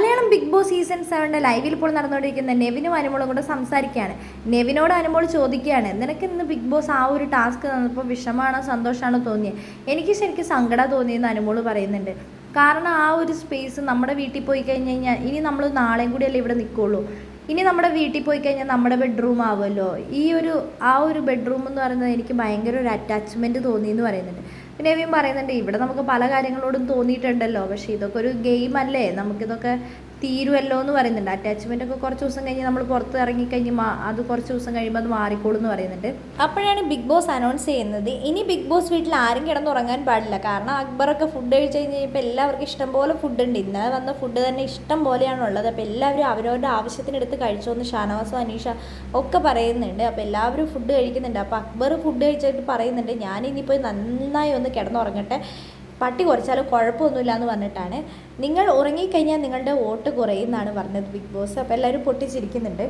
Malayalam big boss season സെവന്റെ ലൈവിൽ ഇപ്പോൾ നടന്നുകൊണ്ടിരിക്കുന്ന നെവിനും അനുമോളും കൂടെ സംസാരിക്കുകയാണ്. നെവിനോട് അനുമോൾ ചോദിക്കുകയാണ് നിനക്ക് ഇന്ന് ബിഗ് ബോസ് ആ ഒരു ടാസ്ക് തന്നപ്പോൾ വിഷമാണോ സന്തോഷമാണോ തോന്നിയത് എനിക്ക് ശരിക്കും സങ്കടം തോന്നിയെന്ന് അനുമോൾ പറയുന്നുണ്ട്. കാരണം ആ ഒരു സ്പേസ് നമ്മുടെ വീട്ടിൽ പോയി കഴിഞ്ഞ് കഴിഞ്ഞാൽ ഇനി നമ്മൾ നാളെയും കൂടിയല്ലേ ഇവിടെ നിൽക്കുള്ളൂ? ഇനി നമ്മുടെ വീട്ടിൽ പോയി കഴിഞ്ഞാൽ നമ്മുടെ ബെഡ്റൂം ആവുമല്ലോ? ഈ ഒരു ആ ഒരു ബെഡ്റൂം എന്ന് പറയുന്നത് എനിക്ക് ഭയങ്കര ഒരു അറ്റാച്ച്മെന്റ് തോന്നി എന്ന് പറയുന്നുണ്ട്. പിന്നെ എവിയും പറയുന്നുണ്ട് ഇവിടെ നമുക്ക് പല കാര്യങ്ങളോടും തോന്നിയിട്ടുണ്ടല്ലോ പക്ഷേ ഇതൊക്കെ ഒരു ഗെയിം അല്ലേ നമുക്കിതൊക്കെ തീരുമല്ലോ എന്ന് പറയുന്നുണ്ട്. അറ്റാച്ച്മെന്റ് ഒക്കെ കുറച്ച് ദിവസം കഴിഞ്ഞ് നമ്മൾ പുറത്ത് ഇറങ്ങിക്കഴിഞ്ഞ് മാ അത് കുറച്ച് ദിവസം കഴിയുമ്പോൾ അത് മാറിക്കോളും എന്ന് പറയുന്നുണ്ട്. അപ്പോഴാണ് ബിഗ് ബോസ് അനൗൺസ് ചെയ്യുന്നത്. ഇനി ബിഗ് ബോസ് വീട്ടിൽ ആരും കിടന്നുറങ്ങാൻ പാടില്ല. കാരണം അക്ബറൊക്കെ ഫുഡ് കഴിച്ച് കഴിഞ്ഞ് കഴിഞ്ഞപ്പോൾ എല്ലാവർക്കും ഇഷ്ടം പോലെ ഫുഡ് ഉണ്ട്. ഇന്നലെ വന്ന ഫുഡ് തന്നെ ഇഷ്ടം പോലെയാണ് ഉള്ളത്. അപ്പോൾ എല്ലാവരും അവരവരുടെ ആവശ്യത്തിനെടുത്ത് കഴിച്ചോന്ന് ഷാനവാസും അനീഷ ഒക്കെ പറയുന്നുണ്ട്. അപ്പോൾ എല്ലാവരും ഫുഡ് കഴിക്കുന്നുണ്ട്. അപ്പോൾ അക്ബർ ഫുഡ് കഴിച്ചിട്ട് പറയുന്നുണ്ട്. ഞാൻ ഇനിയിപ്പോൾ നന്നായി ഒന്ന് കിടന്നുറങ്ങട്ടെ. പട്ടി കുറച്ചാലും കുഴപ്പമൊന്നുമില്ല എന്ന് പറഞ്ഞിട്ടാണ്. നിങ്ങൾ ഉറങ്ങിക്കഴിഞ്ഞാൽ നിങ്ങളുടെ വോട്ട് കുറയും എന്നാണ് പറഞ്ഞത് ബിഗ് ബോസ്. അപ്പോൾ എല്ലാവരും പൊട്ടിച്ചിരിക്കുന്നുണ്ട്.